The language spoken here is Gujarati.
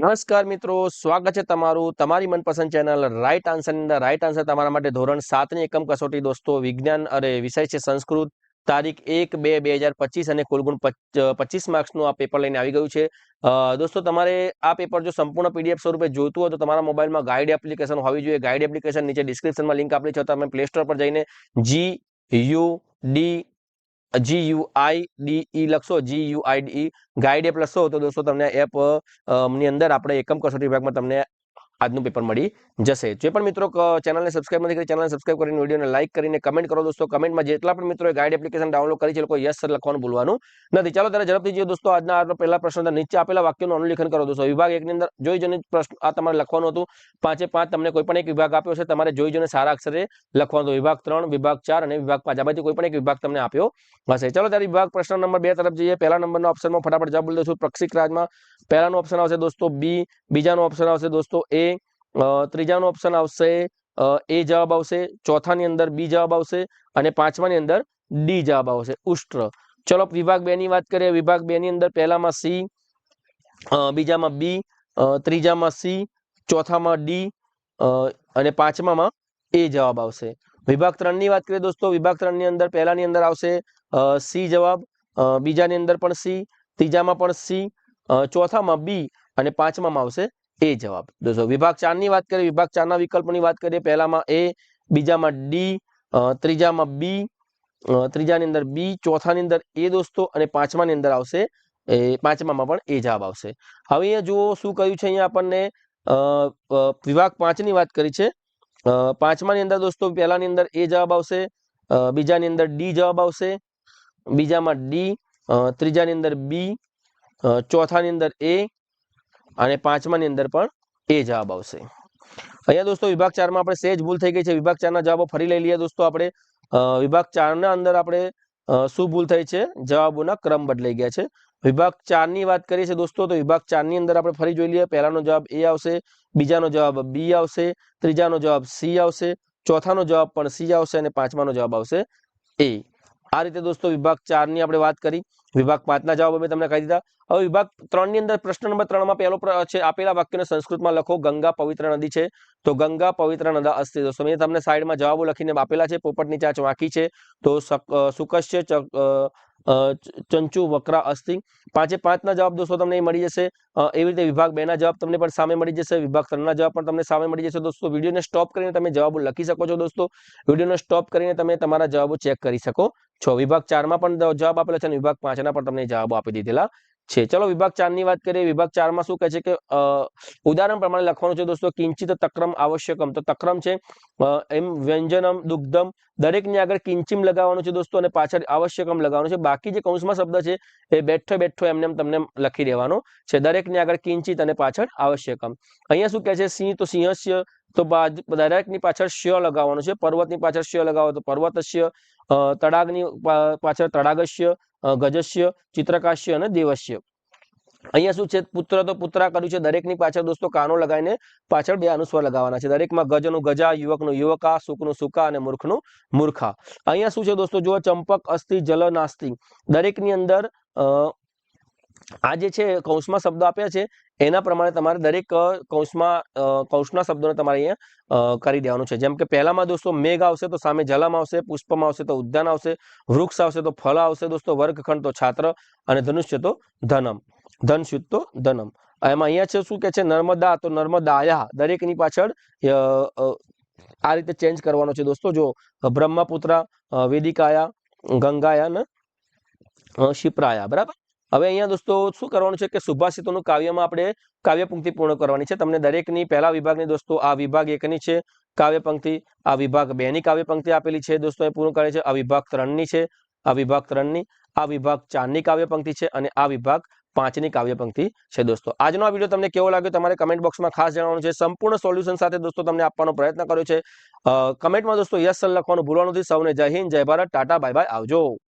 નમસ્કાર મિત્રો, સ્વાગત છે તમારું તમારી મનપસંદ ચેનલ રાઈટ આન્સર અંદર. રાઈટ આન્સર તમારા માટે ધોરણ સાતની એકમ કસોટી દોસ્તો, વિજ્ઞાન અરે વિષય છે સંસ્કૃત. તારીખ એક બે બે હજાર પચીસ અને કુલગુણ પચીસ માર્ક્સનું આ પેપર લઈને આવી ગયું છે. દોસ્તો તમારે આ પેપર જો સંપૂર્ણ પીડીએફ સ્વરૂપે જોઈતું હોય તો તમારા મોબાઈલમાં ગાઈડ એપ્લિકેશન હોવી જોઈએ. ગાઈડ એપ્લિકેશન નીચે ડિસ્ક્રિપ્શનમાં લિંક આપેલી છે. તમે પ્લે સ્ટોર પર જઈને G U D G U I D E લખશો G U I D guide app લખશો તો દોસ્તો તમને એપની અંદર આપણે એકમ કસોટી વિભાગમાં તમને આજનું પેપર મળી જશે. જે પણ મિત્રો ચેનલને સબસ્ક્રાઇબ નથી કરી ચેનલને સબસ્ક્રાઇબ કરીને વિડીયોને લાઇક કરીને કમેન્ટ કરો દોસ્તો. કમેન્ટમાં જેટલા પણ મિત્રોએ ગાઈડ એપ્લિકેશન ડાઉનલોડ કરી છે લોકો યસ સર લખવાનું ભૂલવાનું નથી. ચાલો ત્યારે ઝડપથી જોઈએ દોસ્તો. આજના આપણો પહેલા પ્રશ્ન નીચે આપેલા વાક્યનું અનુલેખન કરો દોસ્તો. વિભાગ એકની અંદર જોઈ જોઈને પ્રશ્ન આ તમારે લખવાનું હતું. પાંચે પાંચ તમને કોઈ પણ એક વિભાગ આપ્યો છે, તમારે જોઈ જોઈને સારા અક્ષરે લખવાનું હતું. વિભાગ ત્રણ, વિભાગ ચાર અને વિભાગ પાંચ. આમાંથી કોઈ પણ એક વિભાગ તમને આપ્યો હશે. ચાલો ત્યારે વિભાગ પ્રશ્ન નંબર બે તરફ જઈએ. પહેલા નંબરનો ઓપ્શનમાં ફટાફટ જવાબ બોલી દઉં છું. પ્રક્ષિક રાજમાં પહેલાનો ઓપ્શન આવશે દોસ્તો બી. બીજાનો ઓપ્શન આવશે દોસ્તો એ. ત્રીજાનો ઓપ્શન આવશે એ જવાબ આવશે, ચોથાની અંદર બી જવાબ આવશે અને પાંચમાની અંદર ડી જવાબ આવશે. ઉષ્ટ્ર. ચલો, વિભાગ બે ની વાત કરીએ. વિભાગ બે ની અંદર પહેલામાં સી બીજામાં બી ત્રીજામાં સી, ચોથામાં ડી અને પાંચમામાં એ જવાબ આવશે. વિભાગ ત્રણની વાત કરીએ દોસ્તો. વિભાગ ત્રણની અંદર પહેલાની અંદર આવશે સી જવાબ બીજાની અંદર પણ સી, ત્રીજામાં પણ સી ચોથામાં બી અને પાંચમામાં આવશે એ જવાબ. દોસ્તો, વિભાગ ચારની વાત કરીએ, વિભાગ ચારના વિકલ્પોની વાત કરીએ, પહેલામાં એ, બીજામાં ડી ત્રીજામાં બી ત્રીજાની અંદર બી, ચોથાની અંદર એ દોસ્તો, અને પાંચમાની અંદર આવશે એ, પાંચમામાં પણ એ જવાબ આવશે. હવે અહીંયા જુઓ શું કહ્યું છે અહીંયા આપણને વિભાગ પાંચની વાત કરી છે. પાંચમાની અંદર દોસ્તો, પહેલાની અંદર એ જવાબ આવશે બીજાની અંદર ડી જવાબ આવશે, બીજામાં ડી ત્રીજાની અંદર બી ચોથાની અંદર એ અને પાંચમાની અંદર પણ એ જવાબ આવશે. અહીંયા દોસ્તો વિભાગ ચારમાં આપણે સેજ ભૂલ થઈ ગઈ છે. વિભાગ ચારના જવાબો ફરી લઈ લઈએ દોસ્તો આપણે. વિભાગ વિભાગ ચારના અંદર આપણે શું ભૂલ થઈ છે? જવાબોના ક્રમ બદલાઈ ગયા છે. વિભાગ ચારની વાત કરીએ છીએ દોસ્તો, તો વિભાગ ચારની અંદર આપણે ફરી જોઈ લઈએ. પહેલાનો જવાબ એ આવશે, બીજાનો જવાબ બી આવશે, ત્રીજાનો જવાબ સી આવશે, ચોથાનો જવાબ પણ સી આવશે અને પાંચમાનો જવાબ આવશે એ. આ રીતે દોસ્તો વિભાગ ચારની આપણે વાત કરી. વિભાગ પાંચના જવાબ અમે તમને કહી દીધા. હવે વિભાગ ત્રણની અંદર પ્રશ્ન નંબર ત્રણમાં પહેલો છે આપેલા વાક્યને સંસ્કૃતમાં લખો ગંગા પવિત્ર નદી છે. તો ગંગા પવિત્ર નદા અસ્તિ દોસ્તો મેં તમને સાઈડમાં જવાબો લખીને આપેલા છે પોપટની ચાંચ વાંકી છે. તો સક- અ, અ, અ, ચંચુ વક્રા અસ્તિ પાંચે પાંચના જવાબ દોસ્તો તમને મળી જશે. એવી રીતે વિભાગ બેના જવાબ તમને પણ સામે મળી જશે. વિભાગ ત્રણના જવાબ પણ તમને સામે મળી જશે. દોસ્તો વિડીયોને સ્ટોપ કરીને તમે જવાબો લખી શકો છો દોસ્તો. વિડીયોને સ્ટોપ કરીને તમે તમારા જવાબો ચેક કરી શકો. છો. વિભાગ ચારમાં પણ જવાબ આપેલો છે અને વિભાગ પાંચના પણ તમને જવાબો આપી દીધેલા. છે. ચલો વિભાગ ચારની વાત કરીએ. વિભાગ ચારમાં શું કહે છે કે ઉદાહરણ પ્રમાણે લખવાનું છે દોસ્તો કિંચિત તક્રમ આવશ્યકમ. તો તક્રમ છે એમ વ્યંજનમ દુગ્ધમ દરેકની આગળ કિંચિમ લગાવવાનું છે દોસ્તો અને પાછળ આવશ્યકમ લગાવવાનું છે. બાકી જે કૌંસમાં શબ્દ છે એ બેઠો બેઠો એમને એમ તમને લખી દેવાનો છે. દરેકની આગળ કિંચિત અને પાછળ આવશ્યકમ. અહીંયા શું કહે છે? સિંહ તો સિંહસ્ય તો દરેકની પાછળ શ્ય લગાવવાનું છે. પર્વતની પાછળ શ્ય લગાવો તો પર્વતસ્ય અ, તડાગની પાછળ તળાગસ્ય ગજસ્ય, ચિત્રકાશ્ય અને દેવસ્ય. અહીંયા શું છે? પુત્ર તો પુત્રા કર્યું છે. દરેકની પાછળ દોસ્તો કાનો લગાવીને પાછળ બે અનુસ્વાર લગાવવાના છે. દરેકમાં ગજનું ગજા, યુવકનું યુવકા, સુખનું સુકા અને મૂર્ખનું મૂર્ખા. અહીંયા શું છે દોસ્તો? જુઓ, ચંપક, અસ્થિ જલ નાસ્તિ દરેકની અંદર આ જે છે, કૌંસમાં શબ્દો આપ્યા છે, એના પ્રમાણે તમારે દરેક કૌંસમાં કૌંસના શબ્દોને તમારે અહીંયા કરી દેવાનું છે. જેમ કે પહેલામાં દોસ્તો મેઘ આવશે તો સામે જલમ આવશે, પુષ્પમાં આવશે તો ઉદ્યાન આવશે, વૃક્ષ આવશે તો ફળ આવશે દોસ્તો, વર્ગખંડ તો છાત્ર અને ધનુષ્ય તો ધનમ. ધનસ્યુત તો ધનમ. એમાં અહીંયા છે શું કે છે, નર્મદા તો નર્મદાયા. દરેકની પાછળ આ રીતે ચેન્જ કરવાનો છે દોસ્તો. જો, બ્રહ્મપુત્રા વેદિકાયા, ગંગાયા ને શિપ્રાયા. બરાબર? હવે અહીંયા દોસ્તો શું કરવાનું છે કે સુભાષિતોનું કાવ્યમાં આપણે કાવ્ય પંક્તિ પૂર્ણ કરવાની છે. તમને દરેકની પહેલા વિભાગની દોસ્તો આ વિભાગ એકની છે, કાવ્ય પંક્તિ, આ વિભાગ બે ની કાવ્ય પંક્તિ આપેલી છે દોસ્તો એ પૂર્ણ કરે છે. આ વિભાગ ત્રણની છે, આ વિભાગ ત્રણની, આ વિભાગ ચારની કાવ્ય પંક્તિ છે અને આ વિભાગ પાંચની કાવ્ય પંક્તિ છે દોસ્તો. આજનો આ વીડિયો તમને કેવો લાગ્યો તમારે કમેન્ટ બોક્સમાં ખાસ જણાવવાનું છે. સંપૂર્ણ સોલ્યુશન સાથે દોસ્તો તમને આપવાનો પ્રયત્ન કર્યો છે. કમેન્ટમાં દોસ્તો યસ લખવાનું ભૂલવાનું નથી. સૌને જય હિન્દ, જય ભારત, ટાટા, બાય બાય, આવજો.